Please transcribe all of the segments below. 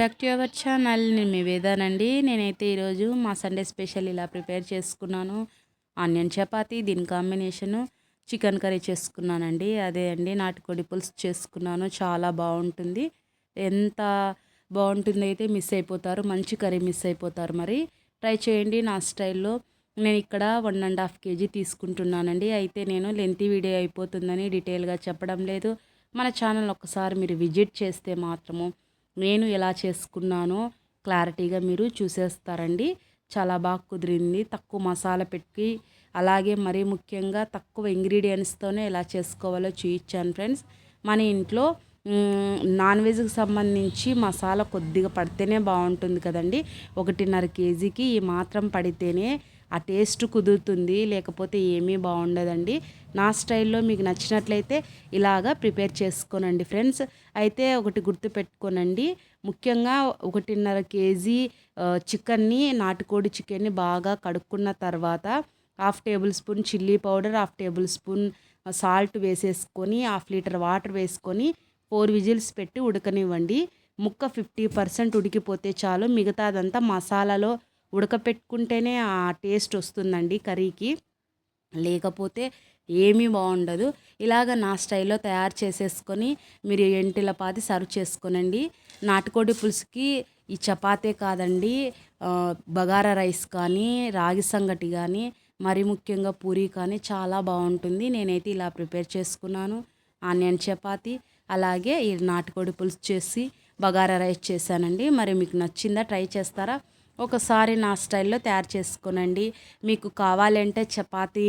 Back to our channel. నేను మీ వేదానండి నేనైతే ఈరోజు మా సండే స్పెషల్ ఇలా ప్రిపేర్ చేసుకున్నాను. ఆనియన్ చపాతి దీని కాంబినేషను చికెన్ కర్రీ చేసుకున్నానండి. అదే అండి నాటుకోడి పులుసు చేసుకున్నాను. చాలా బాగుంటుంది. ఎంత బాగుంటుంది అయితే మిస్ అయిపోతారు. మంచి కర్రీ మిస్ అయిపోతారు మరి. ట్రై చేయండి నా స్టైల్లో. నేను ఇక్కడ వన్ అండ్ హాఫ్ కేజీ తీసుకుంటున్నానండి. అయితే నేను లెంతీ వీడియో అయిపోతుందని డీటెయిల్గా చెప్పడం లేదు. మన ఛానల్ ఒకసారి మీరు విజిట్ చేస్తే మాత్రము నేను ఎలా చేసుకున్నానో క్లారిటీగా మీరు చూసేస్తారండి. చాలా బాగా కుదిరింది. తక్కువ మసాలా పెట్టి అలాగే మరీ ముఖ్యంగా తక్కువ ఇంగ్రీడియంట్స్తోనే ఎలా చేసుకోవాలో చూయించాను ఫ్రెండ్స్. మన ఇంట్లో నాన్ వెజ్కి సంబంధించి మసాలా కొద్దిగా పడితేనే బాగుంటుంది కదండి. ఒకటిన్నర కేజీకి ఈ మాత్రం పడితేనే ఆ టేస్ట్ కుదురుతుంది లేకపోతే ఏమీ బాగుండదండి. నా స్టైల్లో మీకు నచ్చినట్లయితే ఇలాగా ప్రిపేర్ చేసుకోనండి ఫ్రెండ్స్. అయితే ఒకటి గుర్తు పెట్టుకోనండి. ముఖ్యంగా ఒకటిన్నర కేజీ చికెన్ని నాటుకోడి చికెన్ని బాగా కడుక్కున్న తర్వాత half tablespoon chilli powder half tablespoon salt వేసేసుకొని హాఫ్ లీటర్ వాటర్ వేసుకొని ఫోర్ విజిల్స్ పెట్టి ఉడకనివ్వండి. ముక్క ఫిఫ్టీ పర్సెంట్ ఉడికిపోతే చాలు. మిగతాదంతా మసాలాలో ఉడకపెట్టుకుంటేనే ఆ టేస్ట్ వస్తుందండి కర్రీకి. లేకపోతే ఏమీ బాగుండదు. ఇలాగ నా స్టైల్లో తయారు చేసేసుకొని మీరు ఎంటిల పాతి సర్వ్ చేసుకోనండి. నాటుకోడి పులుసుకి ఈ చపాతే కాదండి బగారా రైస్ కానీ రాగి సంగటి కానీ మరి ముఖ్యంగా పూరి కానీ చాలా బాగుంటుంది. నేనైతే ఇలా ప్రిపేర్ చేసుకున్నాను. ఆనియన్ చపాతి అలాగే ఈ నాటుకోడి పులుసు చేసి బగారా రైస్ చేశానండి. మరి మీకు నచ్చిందా ట్రై చేస్తారా? ఒకసారి నా స్టైల్లో తయారు చేసుకోనండి. మీకు కావాలంటే చపాతీ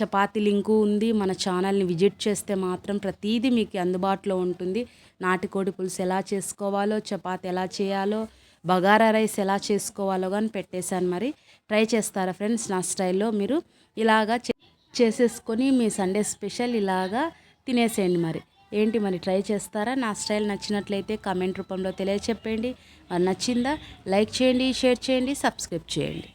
చపాతీ లింకు ఉంది. మన ఛానల్ని విజిట్ చేస్తే మాత్రం ప్రతీదీ మీకు అందుబాటులో ఉంటుంది. నాటుకోడి పులుసు ఎలా చేసుకోవాలో చపాతి ఎలా చేయాలో బగారా రైస్ ఎలా చేసుకోవాలో కానీ పెట్టేశాను మరి. ట్రై చేస్తారా ఫ్రెండ్స్? నా స్టైల్లో మీరు ఇలాగా చేసేసుకొని మీ సండే స్పెషల్ ఇలాగా తినేసేయండి మరి. ఏంటి మరి ట్రై చేస్తారా? నా స్టైల్ నచ్చినట్లయితే కామెంట్ రూపంలో తెలియచెప్పండి. నచ్చిందా? లైక్ చేయండి షేర్ చేయండి సబ్స్క్రైబ్ చేయండి.